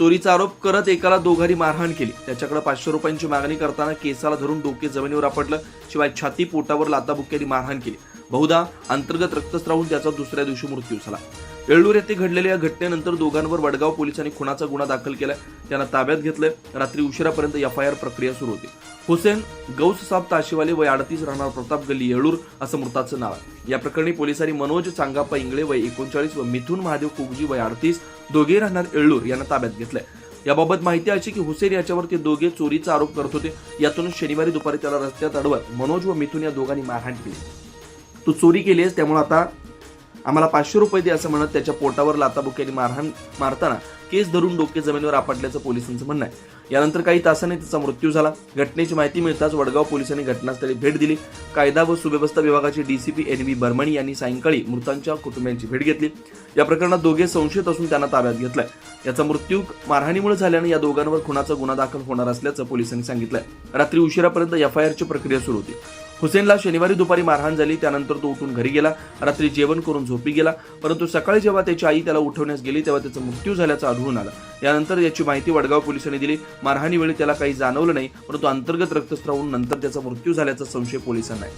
चोरीचा आरोप करत एकाला दोघांनी मारहाण केली. त्याच्याकडे पाचशे रुपयांची मागणी करताना केसाला धरून डोके जमिनीवर आपटलं शिवाय छाती पोटावर लाताबुक्क्यांनी मारहाण केली. बहुधा अंतर्गत रक्तस्रावून त्याचा दुसऱ्या दिवशी मृत्यू झाला. येळ्ळूर येथे घडलेल्या या घटनेनंतर दोघांवर वडगाव पोलिसांनी खुनाचा गुन्हा दाखल केलाय. त्यांना ताब्यात घेतलंय. रात्री उशिरापर्यंत एफ आय आर प्रक्रिया सुरू होती. हुसेन गौस साब ताशीवाले वय अडतीस राहणार प्रताप गल्ली येळूर असं मृताचं नाव आहे. या प्रकरणी पोलिसांनी मनोज चांगाप्पा इंगळे वय एकोणचाळीस व मिथुन महादेव कुगजी वय अडतीस दोघे राहणार येळूर यांना ताब्यात घेतलंय. याबाबत माहिती अशी की हुसेन याच्यावर ते दोघे चोरीचा आरोप करत होते. यातून शनिवारी दुपारी त्याला रस्त्यात अडवत मनोज व मिथुन या दोघांनी मारहाण केली. तू चोरी केली आहेस त्यामुळे आता आम्हाला पाचशे रुपये दे असं म्हणत त्याच्या पोटावर लाताबुक्याने मारहाण मारताना केस धरून डोके जमिनीवर आपटल्याचं पोलिसांचं म्हणणं आहे. यानंतर काही तासांनी त्याचा मृत्यू झाला. घटनेची माहिती मिळताच वडगाव पोलिसांनी घटनास्थळी भेट दिली. कायदा व सुव्यवस्था विभागाचे डीसीपी एन व्ही बर्मणी यांनी सायंकाळी मृतांच्या कुटुंबियांची भेट घेतली. या प्रकरणात दोघे संशयित असून त्यांना ताब्यात घेतलाय. याचा मृत्यू मारहाणीमुळे झाल्यानं या दोघांवर खुनाचा गुन्हा दाखल होणार असल्याचं पोलिसांनी सांगितलंय. रात्री उशिरापर्यंत एफ आय आरची प्रक्रिया सुरू होती. हुसेनला शनिवारी दुपारी मारहाण झाली त्यानंतर तो उठून घरी गेला रात्री जेवण करून झोपी गेला परंतु सकाळी जेव्हा त्याची आई त्याला उठवण्यास गेली तेव्हा त्याचा मृत्यू झाल्याचं आढळून आलं. यानंतर याची माहिती वडगाव पोलिसांनी दिली. मारहाणीवेळी त्याला काही जाणवलं नाही परंतु अंतर्गत रक्तस्रावून नंतर त्याचा मृत्यू झाल्याचा संशय पोलिसांना आहे.